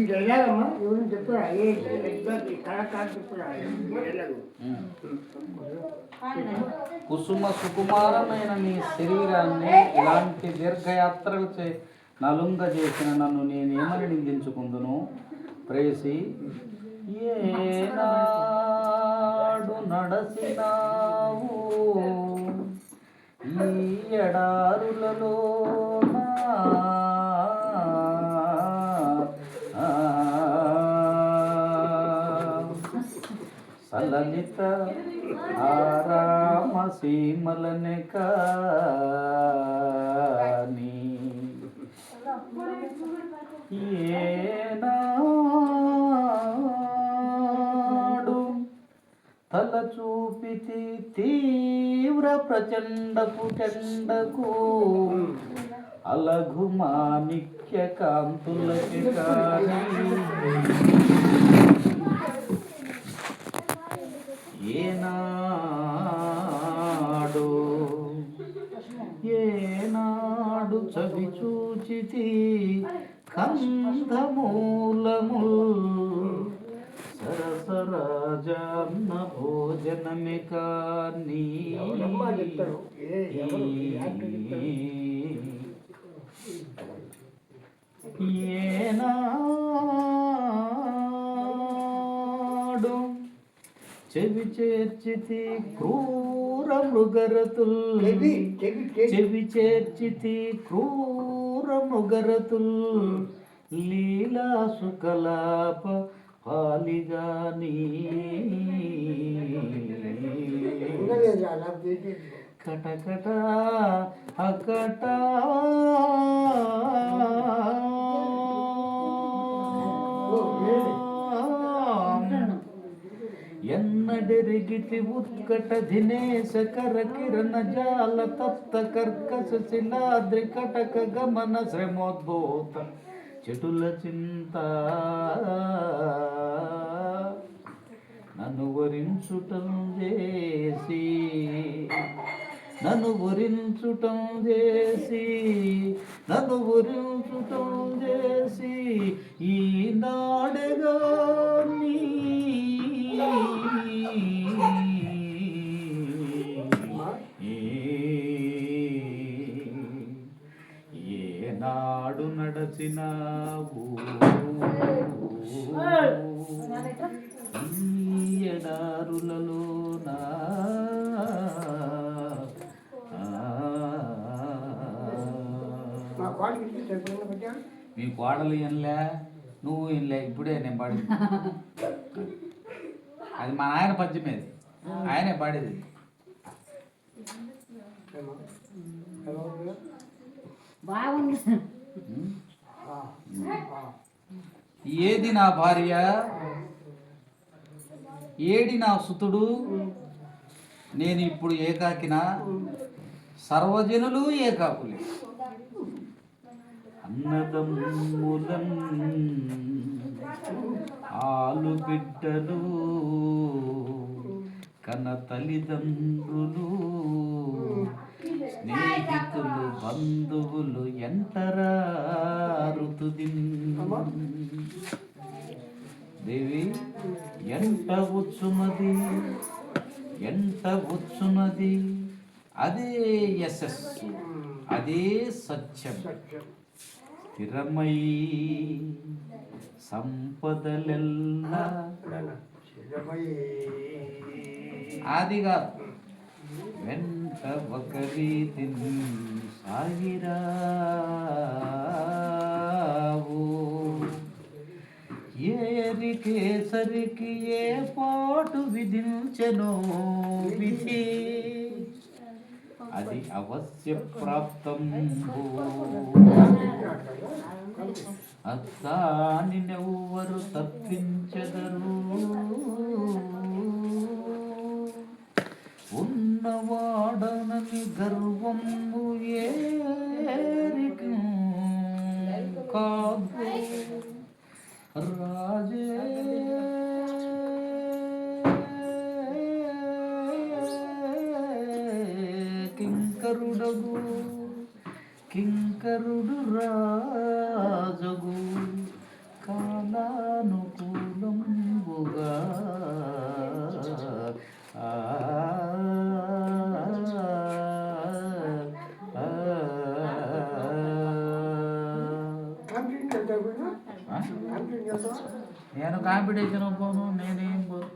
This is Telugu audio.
వెళ్ళాలమ్మా ఎవరు చెప్పురా ఏ. కుసుమ సుకుమారమైన నీ శరీరాన్ని ఇలాంటి దీర్ఘయాత్రలు చే నలుంగ చేసిన నన్ను నేనేమని నిందించుకుందును? ప్రేసి ఏనాడు నడసినావు. ఈ ఎడారులలో సలలిత ఆరామ సీమలనే కాని. ఏ చూపితి తీవ్ర ప్రచండపు చండకు. అలఘు మాణిక్య కాంతులకి ఏనాడు ఏనాడు చవి చూచితి కందమూలము సరసరాజన్న భోజనమే కానీ? ఏనాడు చెవి చేర్చితి క్రూర మృగరతుల్ చెవి చేర్చితి క్రూర మృగరతుల్ లీలా సుకలాప పాలిగాని ఉండలేదు అలా చేసి కటకట అకట ఎన్నడెరిగితి ఉత్కట దినేశ కర కిరణ జాల తప్త కర్కశ శిలాద్రి కటక గమన శ్రమోద్భూత చెటుల చింత. నన్ను వరించుటం చేసి నన్ను వరించుటం చేసి నన్ను వరించుటం చేసి ఈనాడుగా నీ ఏనాడు నడచినావు ఈ ఎడారులలోనా మా కోడలు ఎన్లే నువ్వు ఎన్లే ఇప్పుడే నేను పాడింది. అది మా నాయన పద్యమేది ఆయనే పాడేది. బాగుంది? ఏది నా భార్య? ఏడి నా సుతుడు? నేను ఇప్పుడు ఏకాకిన? సర్వజనులు ఏకాకులే. అన్నదమ్ములం ఆలు బిడ్డలు కన తల్లిదండ్రులు స్నేహితులు బంధువులు ఎంతరా ఋతుదిన్ దేవి ఎంట వచ్చున్నది ఎంట వచ్చున్నది అదే యశస్సు అదే సత్యం. స్థిరమై సంపదలెల్లా. అది కాదు వెంట ఒక ఆగిరావు. సాగిరావు ఏరికేసరికి ఏ పాటు విధించనో విధి. అది అవశ్య ప్రాప్తం అత్తాని నెవ్వరు తప్పించగరు ఉన్నవాడనని గర్వము ఏరికి కాదు. రాజే. కింకరుడగు కింకరుడు రాజగు కాలాను నేను కాంపిటీషన్ పోను నేనేం పోను.